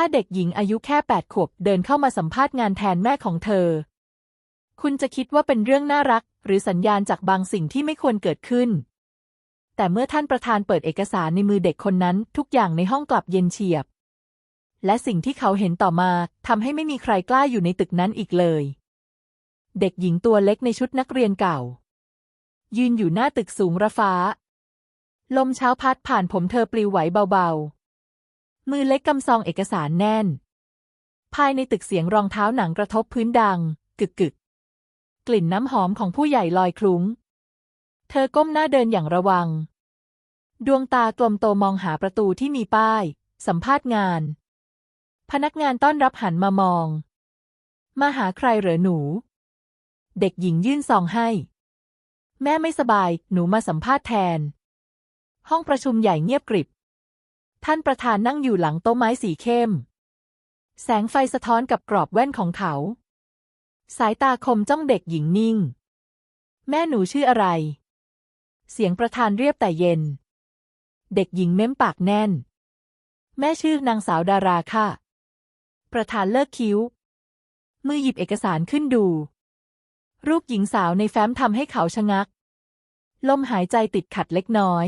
ถ้าเด็กหญิงอายุแค่แปดขวบเดินเข้ามาสัมภาษณ์งานแทนแม่ของเธอ คุณจะคิดว่าเป็นเรื่องน่ารัก หรือสัญญาณจากบางสิ่งที่ไม่ควรเกิดขึ้น แต่เมื่อท่านประธานเปิดเอกสารในมือเด็กคนนั้น ทุกอย่างในห้องกลับเย็นเฉียบ และสิ่งที่เขาเห็นต่อมาทำให้ไม่มีใครกล้าอยู่ในตึกนั้นอีกเลย เด็กหญิงตัวเล็กในชุดนักเรียนเก่า ยืนอยู่หน้าตึกสูงระฟ้า ลมเช้าพัดผ่านผมเธอปลิวไหวเบาๆ มือเล็กกำซองเอกสารแน่น ภายในตึกเสียงรองเท้าหนังกระทบพื้นดัง กึกกึกกลิ่นน้ำหอมของผู้ใหญ่ลอยคลุ้ง เธอก้มหน้าเดินอย่างระวัง ดวงตากลมโตมองหาประตูที่มีป้าย สัมภาษณ์งาน พนักงานต้อนรับหันมามอง มาหาใครเหรอหนู เด็กหญิงยื่นซองให้ แม่ไม่สบาย หนูมาสัมภาษณ์แทน ห้องประชุมใหญ่เงียบกริบ ท่านประธานนั่งอยู่หลังโต๊ะไม้สีเข้ม แสงไฟสะท้อนกับกรอบแว่นของเขา สายตาคมจ้องเด็กหญิงนิ่ง แม่หนูชื่ออะไร เสียงประธานเรียบแต่เย็น เด็กหญิงเม้มปากแน่น แม่ชื่อนางสาวดาราค่ะ ประธานเลิกคิ้ว มือหยิบเอกสารขึ้นดู รูปหญิงสาวในแฟ้มทำให้เขาชะงัก ลมหายใจติดขัดเล็กน้อย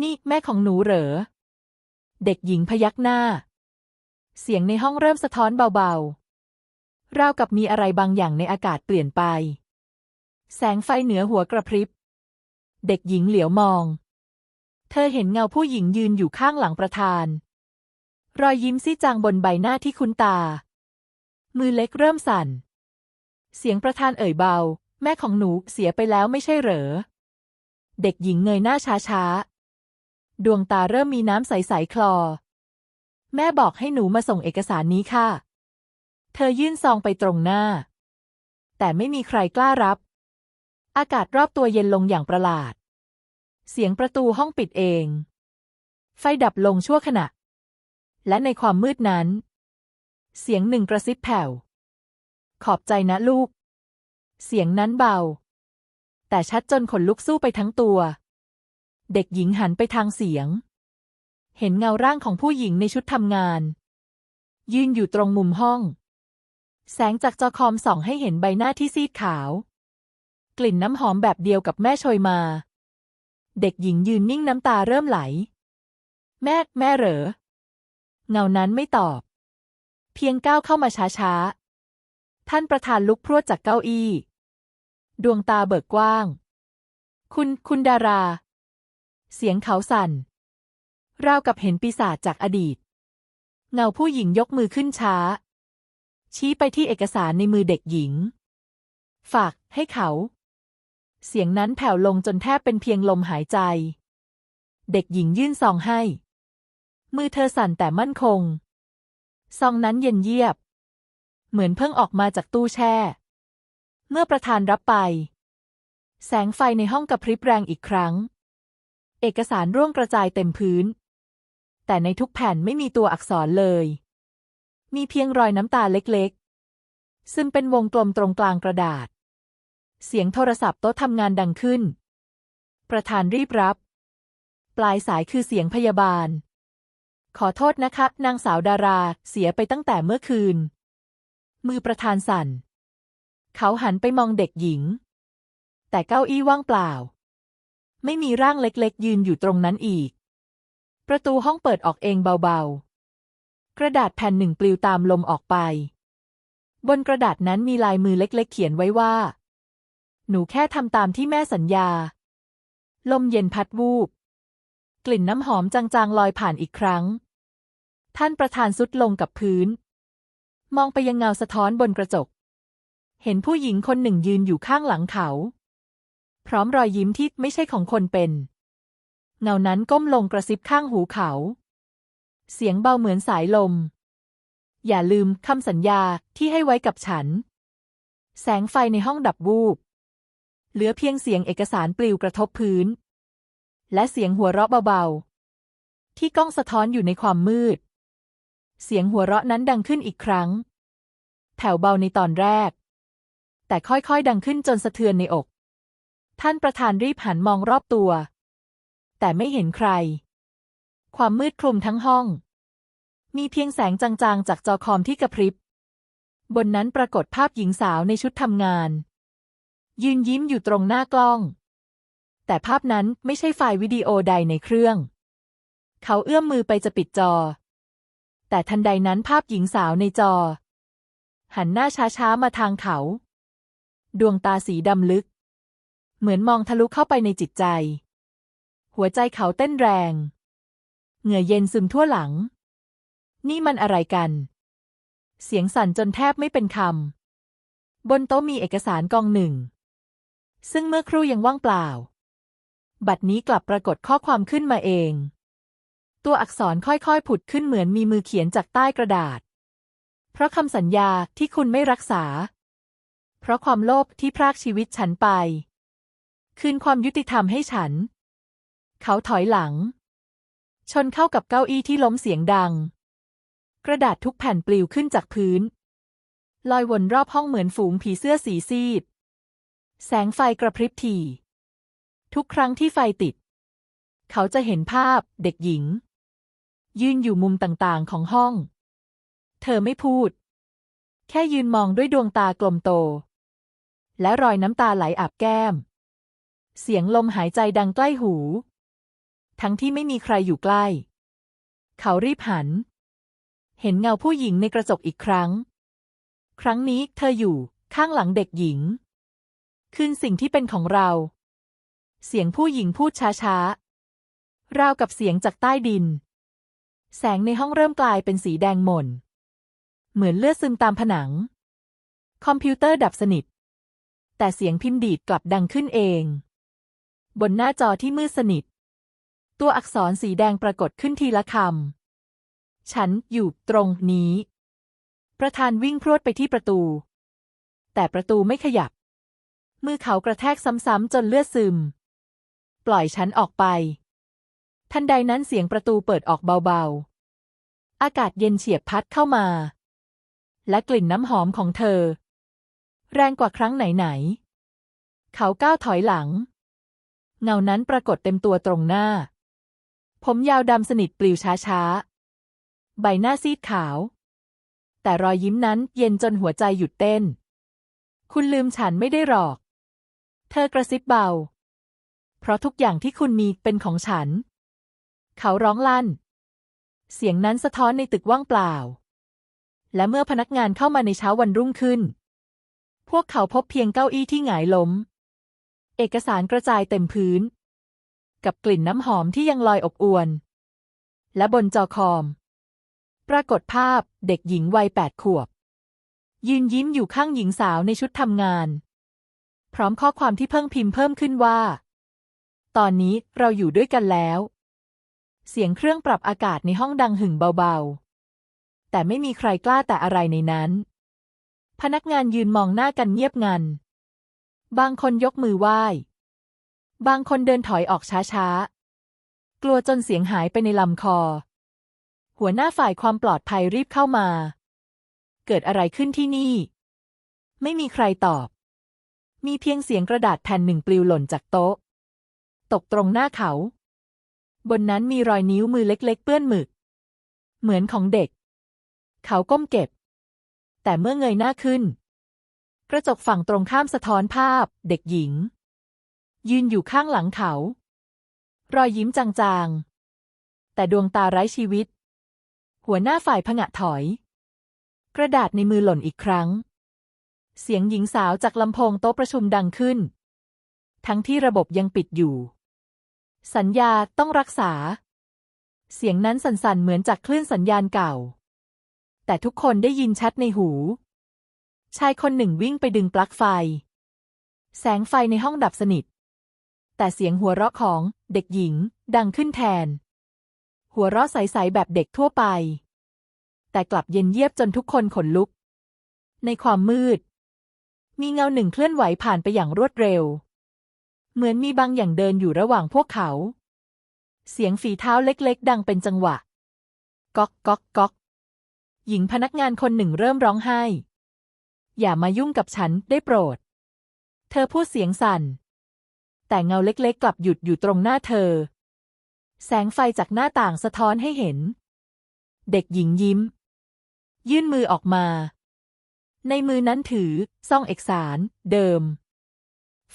นี่แม่ของหนูเหรอ เด็กหญิงพยักหน้า เสียงในห้องเริ่มสะท้อนเบาๆ ราวกับมีอะไรบางอย่างในอากาศเปลี่ยนไป แสงไฟเหนือหัวกระพริบ เด็กหญิงเหลียวมอง เธอเห็นเงาผู้หญิงยืนอยู่ข้างหลังประธาน รอยยิ้มซี่จางบนใบหน้าที่คุ้นตา มือเล็กเริ่มสั่น เสียงประธานเอ่ยเบา แม่ของหนูเสียไปแล้วไม่ใช่เหรอ เด็กหญิงเงยหน้าช้าๆ ดวงตาเริ่มมีน้ำใสๆคลอ แม่บอกให้หนูมาส่งเอกสารนี้ค่ะ เธอยื่นซองไปตรงหน้า แต่ไม่มีใครกล้ารับ อากาศรอบตัวเย็นลงอย่างประหลาด เสียงประตูห้องปิดเอง ไฟดับลงชั่วขณะ และในความมืดนั้น เสียงหนึ่งกระซิบแผ่ว ขอบใจนะลูก เสียงนั้นเบา แต่ชัดจนขนลุกสู้ไปทั้งตัว เด็กหญิงหันไปทางเสียง เห็นเงาร่างของผู้หญิงในชุดทำงาน ยืนอยู่ตรงมุมห้อง แสงจากจอคอมส่องให้เห็นใบหน้าที่ซีดขาว กลิ่นน้ำหอมแบบเดียวกับแม่โชยมา เด็กหญิงยืนนิ่งน้ำตาเริ่มไหล แม่ แม่เหรอ เงานั้นไม่ตอบ เพียงก้าวเข้ามาช้าๆ ท่านประธานลุกพรวดจากเก้าอี้ ดวงตาเบิกกว้าง คุณ คุณดารา เสียงเขาสั่น ราวกับเห็นปีศาจจากอดีต เงาผู้หญิงยกมือขึ้นช้า ชี้ไปที่เอกสารในมือเด็กหญิง ฝากให้เขา เสียงนั้นแผ่วลงจนแทบเป็นเพียงลมหายใจ เด็กหญิงยื่นซองให้ มือเธอสั่นแต่มั่นคง ซองนั้นเย็นเยียบ เหมือนเพิ่งออกมาจากตู้แช่ เมื่อประธานรับไป แสงไฟในห้องกระพริบแรงอีกครั้ง เอกสารร่วงกระจายเต็มพื้น แต่ในทุกแผ่นไม่มีตัวอักษรเลย มีเพียงรอยน้ำตาเล็กๆ ซึ่งเป็นวงกลมตรงกลางกระดาษ เสียงโทรศัพท์โต๊ะทำงานดังขึ้น ประธานรีบรับ ปลายสายคือเสียงพยาบาล ขอโทษนะคะ นางสาวดาราเสียไปตั้งแต่เมื่อคืน มือประธานสั่น เขาหันไปมองเด็กหญิง แต่เก้าอี้ว่างเปล่า ไม่มีร่างเล็กๆ ยืนอยู่ตรงนั้นอีก ประตูห้องเปิดออกเองเบาๆ กระดาษแผ่นหนึ่งปลิวตามลมออกไป บนกระดาษนั้นมีลายมือเล็กๆ เขียนไว้ว่า หนูแค่ทำตามที่แม่สัญญา ลมเย็นพัดวูบ กลิ่นน้ำหอมจางๆ ลอยผ่านอีกครั้ง ท่านประธานสุดลงกับพื้น มองไปยังเงาสะท้อนบนกระจก เห็นผู้หญิงคนหนึ่งยืนอยู่ข้างหลังเขา พร้อมรอยยิ้มที่ไม่ใช่ของคนเป็น เงานั้นก้มลงกระซิบข้างหูเขา เสียงเบาเหมือนสายลม อย่าลืมคำสัญญาที่ให้ไว้กับฉัน แสงไฟในห้องดับวูบ เหลือเพียงเสียงเอกสารปลิวกระทบพื้น และเสียงหัวเราะเบาๆ ที่ก้องสะท้อนอยู่ในความมืด เสียงหัวเราะนั้นดังขึ้นอีกครั้ง แผ่วเบาในตอนแรก แต่ค่อยๆ ดังขึ้นจนสะเทือนในอก ท่านประธานรีบหันมองรอบตัว แต่ไม่เห็นใคร ความมืดคลุมทั้งห้อง มีเพียงแสงจางๆ จากจอคอมที่กระพริบ บนนั้นปรากฏภาพหญิงสาวในชุดทำงาน ยืนยิ้มอยู่ตรงหน้ากล้อง แต่ภาพนั้นไม่ใช่ไฟล์วิดีโอใดในเครื่อง เขาเอื้อมมือไปจะปิดจอ แต่ทันใดนั้นภาพหญิงสาวในจอ หันหน้าช้าๆมาทางเขา ดวงตาสีดำลึก เหมือนมองทะลุเข้าไปในจิตใจ หัวใจเขาเต้นแรง เหงื่อเย็นซึมทั่วหลัง นี่มันอะไรกัน เสียงสั่นจนแทบไม่เป็นคำ บนโต๊ะมีเอกสารกองหนึ่ง ซึ่งเมื่อครู่ยังว่างเปล่า บัดนี้กลับปรากฏข้อความขึ้นมาเอง ตัวอักษรค่อยๆ ผุดขึ้นเหมือนมีมือเขียนจากใต้กระดาษ เพราะคำสัญญาที่คุณไม่รักษา เพราะความโลภที่พรากชีวิตฉันไป คืนความยุติธรรมให้ฉัน เขาถอยหลัง ชนเข้ากับเก้าอี้ที่ล้มเสียงดัง กระดาษทุกแผ่นปลิวขึ้นจากพื้น ลอยวนรอบห้องเหมือนฝูงผีเสื้อสีซีด แสงไฟกระพริบถี่ทุกครั้งที่ไฟติด เขาจะเห็นภาพเด็กหญิง ยืนอยู่มุมต่างๆของห้อง เธอไม่พูด แค่ยืนมองด้วยดวงตากลมโต และรอยน้ำตาไหลอาบแก้ม เสียงลมหายใจดังใกล้หู ทั้งที่ไม่มีใครอยู่ใกล้ เขารีบหัน เห็นเงาผู้หญิงในกระจกอีกครั้ง ครั้งนี้เธออยู่ข้างหลังเด็กหญิง คืนสิ่งที่เป็นของเรา เสียงผู้หญิงพูดช้าๆ ราวกับเสียงจากใต้ดิน แสงในห้องเริ่มกลายเป็นสีแดงหม่น เหมือนเลือดซึมตามผนัง คอมพิวเตอร์ดับสนิท แต่เสียงพิมพ์ดีดกลับดังขึ้นเอง บนหน้าจอที่มืดสนิท ตัวอักษรสีแดงปรากฏขึ้นทีละคำ ฉันอยู่ตรงนี้ ประธานวิ่งพรวดไปที่ประตู แต่ประตูไม่ขยับ มือเขากระแทกซ้ำๆจนเลือดซึม ปล่อยฉันออกไป ทันใดนั้นเสียงประตูเปิดออกเบาๆ อากาศเย็นเฉียบพัดเข้ามา และกลิ่นน้ำหอมของเธอ แรงกว่าครั้งไหนๆ เขาก้าวถอยหลัง เงานั้นปรากฏเต็มตัวตรงหน้า ผมยาวดำสนิทปลิวช้าๆ ใบหน้าซีดขาว แต่รอยยิ้มนั้นเย็นจนหัวใจหยุดเต้น คุณลืมฉันไม่ได้หรอก เธอกระซิบเบา เพราะทุกอย่างที่คุณมีเป็นของฉัน เขาร้องลั่น เสียงนั้นสะท้อนในตึกว่างเปล่า และเมื่อพนักงานเข้ามาในเช้าวันรุ่งขึ้น พวกเขาพบเพียงเก้าอี้ที่หงายล้ม เอกสารกระจายเต็มพื้น กับกลิ่นน้ำหอมที่ยังลอยอบอวน และบนจอคอม ปรากฏภาพเด็กหญิงวัยแปดขวบ ยืนยิ้มอยู่ข้างหญิงสาวในชุดทำงาน พร้อมข้อความที่เพิ่งพิมพ์เพิ่มขึ้นว่า ตอนนี้เราอยู่ด้วยกันแล้ว เสียงเครื่องปรับอากาศในห้องดังหึ่งเบาๆ แต่ไม่มีใครกล้าแต่อะไรในนั้น พนักงานยืนมองหน้ากันเงียบงัน บางคนยกมือไหว้ บางคนเดินถอยออกช้าๆ กลัวจนเสียงหายไปในลำคอ หัวหน้าฝ่ายความปลอดภัยรีบเข้ามา เกิดอะไรขึ้นที่นี่ ไม่มีใครตอบ มีเพียงเสียงกระดาษแผ่นหนึ่งปลิวหล่นจากโต๊ะ ตกตรงหน้าเขา บนนั้นมีรอยนิ้วมือเล็กๆ เปื้อนหมึก เหมือนของเด็ก เขาก้มเก็บ แต่เมื่อเงยหน้าขึ้น ระจกฝั่งตรงข้ามสะท้อนภาพ เด็กหญิง ยืนอยู่ข้างหลังเขา รอยยิ้มจางๆ แต่ดวงตาไร้ชีวิต หัวหน้าฝ่ายผงะถอย กระดาษในมือหล่นอีกครั้ง เสียงหญิงสาวจากลำโพงโต๊ะประชุมดังขึ้น ทั้งที่ระบบยังปิดอยู่ สัญญาต้องรักษา เสียงนั้นสั่นๆเหมือนจากคลื่นสัญญาณเก่า แต่ทุกคนได้ยินชัดในหู ชายคนหนึ่งวิ่งไปดึงปลั๊กไฟ แสงไฟในห้องดับสนิท แต่เสียงหัวเราะของเด็กหญิงดังขึ้นแทน หัวเราะใสๆแบบเด็กทั่วไป แต่กลับเย็นเยียบจนทุกคนขนลุก ในความมืด มีเงาหนึ่งเคลื่อนไหวผ่านไปอย่างรวดเร็ว เหมือนมีบางอย่างเดินอยู่ระหว่างพวกเขา เสียงฝีเท้าเล็กๆ ดังเป็นจังหวะ ก๊อกก๊อกก๊อกหญิงพนักงานคนหนึ่งเริ่มร้องไห้ อย่ามายุ่งกับฉันได้โปรด เธอพูดเสียงสั่น แต่เงาเล็กๆ กลับหยุดอยู่ตรงหน้าเธอ แสงไฟจากหน้าต่างสะท้อนให้เห็น เด็กหญิงยิ้ม ยื่นมือออกมา ในมือนั้นถือซองเอกสาร เดิม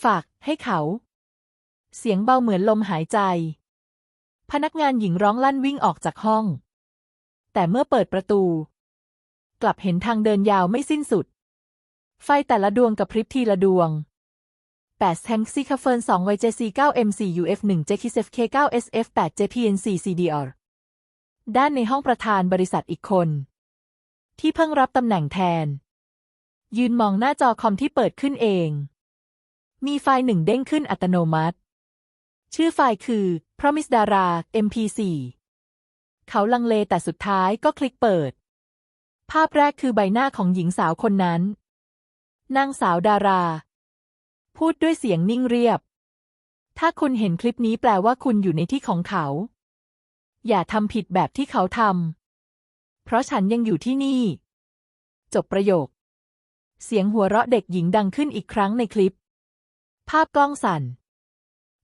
ฝากให้เขา เสียงเบาเหมือนลมหายใจ พนักงานหญิงร้องลั่นวิ่งออกจากห้อง แต่เมื่อเปิดประตู กลับเห็นทางเดินยาวไม่สิ้นสุด ไฟแต่ละดวงกับพริบทีละดวง8แทงซีคาเฟิร์น2 YJC 9 MC UF 1 JKSFK 9 SF 8 JPNC CDR ด้านในห้องประธานบริษัทอีกคน ที่เพิ่งรับตำแหน่งแทน ยืนมองหน้าจอคอมที่เปิดขึ้นเอง มีไฟล์หนึ่งเด้งขึ้นอัตโนมัติ ชื่อไฟล์คือ Promise Dara MP4 เขาลังเลแต่สุดท้ายก็คลิกเปิด ภาพแรกคือใบหน้าของหญิงสาวคนนั้น นางสาวดารา พูดด้วยเสียงนิ่งเรียบ ถ้าคุณเห็นคลิปนี้แปลว่าคุณอยู่ในที่ของเขา อย่าทำผิดแบบที่เขาทำ เพราะฉันยังอยู่ที่นี่ จบประโยค เสียงหัวเราะเด็กหญิงดังขึ้นอีกครั้งในคลิป ภาพกล้องสั่น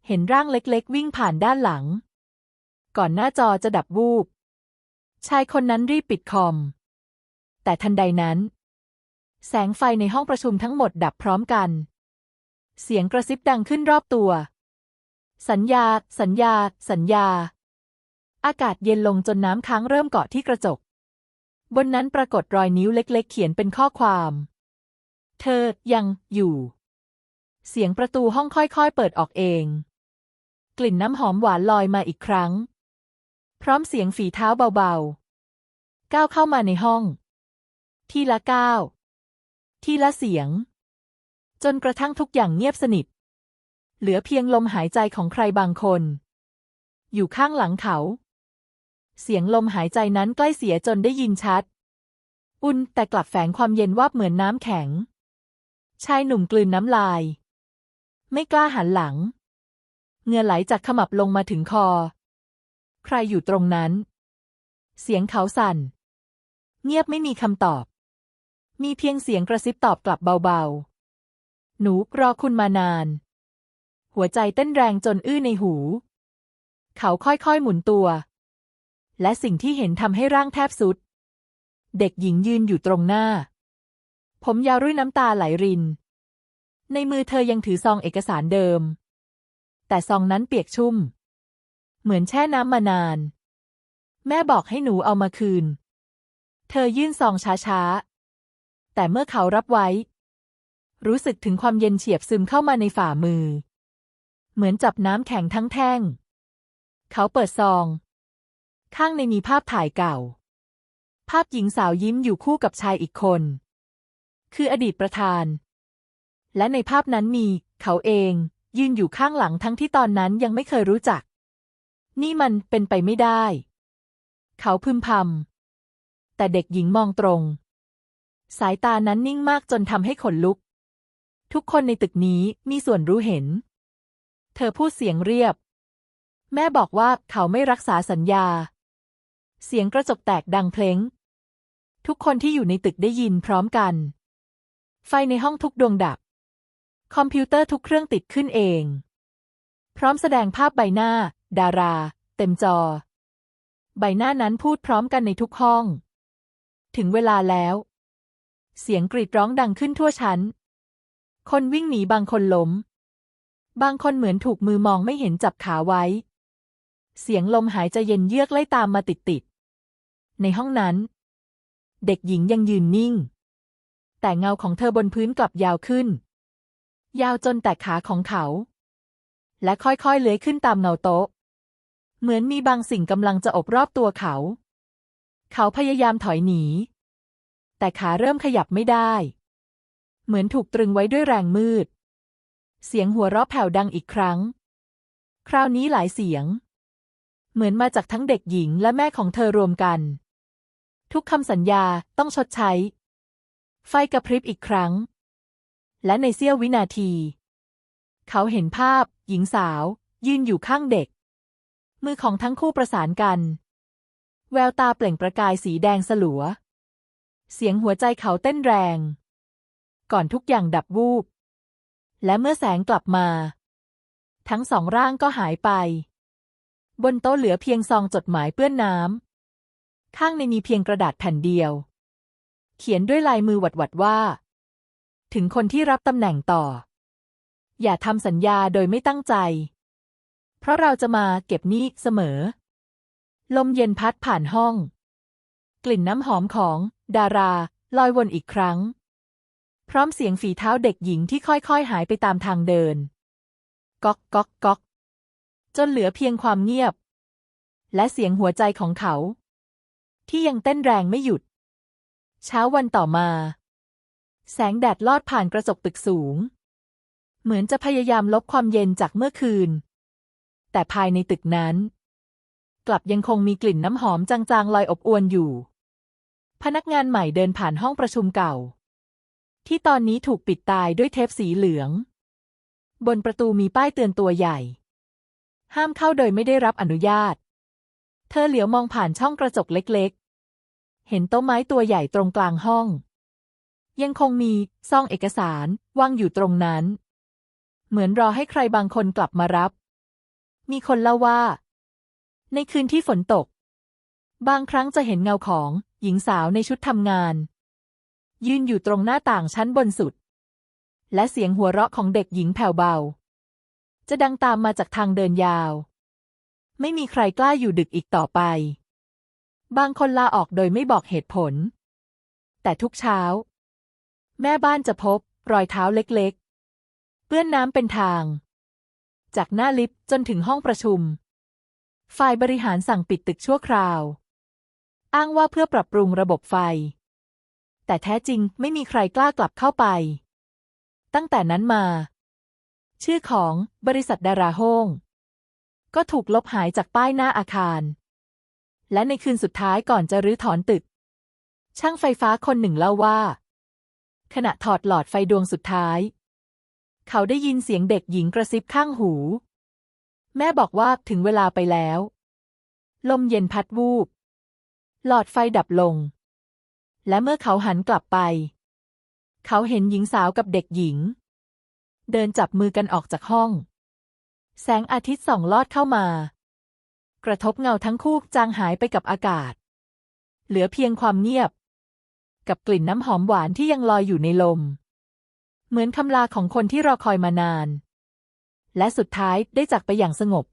เห็นร่างเล็กๆ วิ่งผ่านด้านหลัง ก่อนหน้าจอจะดับวูบ ชายคนนั้นรีบปิดคอม แต่ทันใดนั้น แสงไฟในห้องประชุมทั้งหมดดับพร้อมกัน เสียงกระซิบดังขึ้นรอบตัว สัญญา สัญญา สัญญา อากาศเย็นลงจนน้ำค้างเริ่มเกาะที่กระจก บนนั้นปรากฏรอยนิ้วเล็ก ๆ เขียนเป็นข้อความ เธอยังอยู่ เสียงประตูห้องค่อยๆ เปิดออกเอง กลิ่นน้ำหอมหวานลอยมาอีกครั้ง พร้อมเสียงฝีเท้าเบาๆ ก้าวเข้ามาในห้อง ทีละก้าว ทีละเสียง จนกระทั่งทุกอย่างเงียบสนิท เหลือเพียงลมหายใจของใครบางคน อยู่ข้างหลังเขา เสียงลมหายใจนั้นใกล้เสียจนได้ยินชัด อุ่นแต่กลับแฝงความเย็นวาบเหมือนน้ำแข็ง ชายหนุ่มกลืนน้ำลาย ไม่กล้าหันหลังเงื่อไหลจากขมับลงมาถึงคอ ใครอยู่ตรงนั้น เสียงเขาสั่น เงียบไม่มีคำตอบ มีเพียงเสียงกระซิบตอบกลับเบาๆ หนูรอคุณมานาน หัวใจเต้นแรงจนอื้อในหู เขาค่อยๆหมุนตัว และสิ่งที่เห็นทำให้ร่างแทบสุด เด็กหญิงยืนอยู่ตรงหน้า ผมยาวรุ่ยน้ำตาไหลริน ในมือเธอยังถือซองเอกสารเดิม แต่ซองนั้นเปียกชุ่ม เหมือนแช่น้ำมานาน แม่บอกให้หนูเอามาคืน เธอยื่นซองช้าๆ แต่เมื่อเขารับไว้ รู้สึกถึงความเย็นเฉียบซึมเข้ามาในฝ่ามือ เหมือนจับน้ำแข็งทั้งแท่ง เขาเปิดซอง ข้างในมีภาพถ่ายเก่า ภาพหญิงสาวยิ้มอยู่คู่กับชายอีกคน คืออดีตประธาน และในภาพนั้นมี เขาเอง ยืนอยู่ข้างหลังทั้งที่ตอนนั้นยังไม่เคยรู้จัก นี่มันเป็นไปไม่ได้ เขาพึมพำแต่เด็กหญิงมองตรง สายตานั้นนิ่งมากจนทำให้ขนลุก ทุกคนในตึกนี้มีส่วนรู้เห็น เธอพูดเสียงเรียบ แม่บอกว่าเขาไม่รักษาสัญญา เสียงกระจกแตกดังเพลงทุกคนที่อยู่ในตึกได้ยินพร้อมกัน ไฟในห้องทุกดวงดับ คอมพิวเตอร์ทุกเครื่องติดขึ้นเอง พร้อมแสดงภาพใบหน้า ดารา เต็มจอ ใบหน้านั้นพูดพร้อมกันในทุกห้อง ถึงเวลาแล้ว เสียงกรีดร้องดังขึ้นทั่วชั้น คนวิ่งหนีบางคนล้ม บางคนเหมือนถูกมือมองไม่เห็นจับขาไว้ เสียงลมหายใจเย็นเยือกไล่ตามมาติดๆ ในห้องนั้น เด็กหญิงยังยืนนิ่ง แต่เงาของเธอบนพื้นกลับยาวขึ้น ยาวจนแตะขาของเขา และค่อยๆเลื้อยขึ้นตามเงาโต๊ะ เหมือนมีบางสิ่งกำลังจะอบรอบตัวเขา เขาพยายามถอยหนี แต่ขาเริ่มขยับไม่ได้ เหมือนถูกตรึงไว้ด้วยแรงมืด เสียงหัวเราะแผ่วดังอีกครั้ง คราวนี้หลายเสียง เหมือนมาจากทั้งเด็กหญิงและแม่ของเธอรวมกัน ทุกคำสัญญาต้องชดใช้ ไฟกระพริบอีกครั้ง และในเสี้ยววินาที เขาเห็นภาพ หญิงสาว ยืนอยู่ข้างเด็ก มือของทั้งคู่ประสานกัน แววตาเปล่งประกายสีแดงสลัว เสียงหัวใจเขาเต้นแรง ก่อนทุกอย่างดับวูบ และเมื่อแสงกลับมา ทั้งสองร่างก็หายไป บนโต๊ะเหลือเพียงซองจดหมายเปื้อนน้ำ ข้างในมีเพียงกระดาษแผ่นเดียว เขียนด้วยลายมือหวัดๆว่า ถึงคนที่รับตำแหน่งต่อ อย่าทำสัญญาโดยไม่ตั้งใจ เพราะเราจะมาเก็บหนี้เสมอ ลมเย็นพัดผ่านห้อง กลิ่นน้ำหอมของ ดารา ลอยวนอีกครั้ง พร้อมเสียงฝีเท้าเด็กหญิงที่ค่อยๆหายไปตามทางเดิน ก๊อกก๊อกก๊อก จนเหลือเพียงความเงียบ และเสียงหัวใจของเขา ที่ยังเต้นแรงไม่หยุด เช้าวันต่อมา แสงแดดลอดผ่านกระจกตึกสูง เหมือนจะพยายามลบความเย็นจากเมื่อคืน แต่ภายในตึกนั้น กลับยังคงมีกลิ่นน้ำหอมจางๆลอยอบอวนอยู่ พนักงานใหม่เดินผ่านห้องประชุมเก่า ที่ตอนนี้ถูกปิดตายด้วยเทปสีเหลือง บนประตูมีป้ายเตือนตัวใหญ่ ห้ามเข้าโดยไม่ได้รับอนุญาต เธอเหลียวมองผ่านช่องกระจกเล็กๆ เห็นโต๊ะไม้ตัวใหญ่ตรงกลางห้อง ยังคงมีซองเอกสารวางอยู่ตรงนั้น เหมือนรอให้ใครบางคนกลับมารับ มีคนเล่าว่า ในคืนที่ฝนตก บางครั้งจะเห็นเงาของ หญิงสาวในชุดทำงาน ยืนอยู่ตรงหน้าต่างชั้นบนสุด และเสียงหัวเราะของเด็กหญิงแผ่วเบา จะดังตามมาจากทางเดินยาว ไม่มีใครกล้าอยู่ดึกอีกต่อไป บางคนลาออกโดยไม่บอกเหตุผล แต่ทุกเช้า แม่บ้านจะพบรอยเท้าเล็กๆ เปื้อนน้ำเป็นทาง จากหน้าลิฟต์จนถึงห้องประชุม ฝ่ายบริหารสั่งปิดตึกชั่วคราว อ้างว่าเพื่อปรับปรุงระบบไฟ แต่แท้จริงไม่มีใครกล้ากลับเข้าไป ตั้งแต่นั้นมา ชื่อของบริษัทดาราโฮงก็ถูกลบหายจากป้ายหน้าอาคาร และในคืนสุดท้ายก่อนจะรื้อถอนตึก ช่างไฟฟ้าคนหนึ่งเล่าว่า ขณะถอดหลอดไฟดวงสุดท้าย เขาได้ยินเสียงเด็กหญิงกระซิบข้างหู แม่บอกว่าถึงเวลาไปแล้ว ลมเย็นพัดวูบ หลอดไฟดับลง และเมื่อเขาหันกลับไป เขาเห็นหญิงสาวกับเด็กหญิง เดินจับมือกันออกจากห้อง แสงอาทิตย์ส่องลอดเข้ามา กระทบเงาทั้งคู่จางหายไปกับอากาศ เหลือเพียงความเงียบ กับกลิ่นน้ำหอมหวานที่ยังลอยอยู่ในลม เหมือนคำลาของคนที่รอคอยมานาน และสุดท้ายได้จากไปอย่างสงบ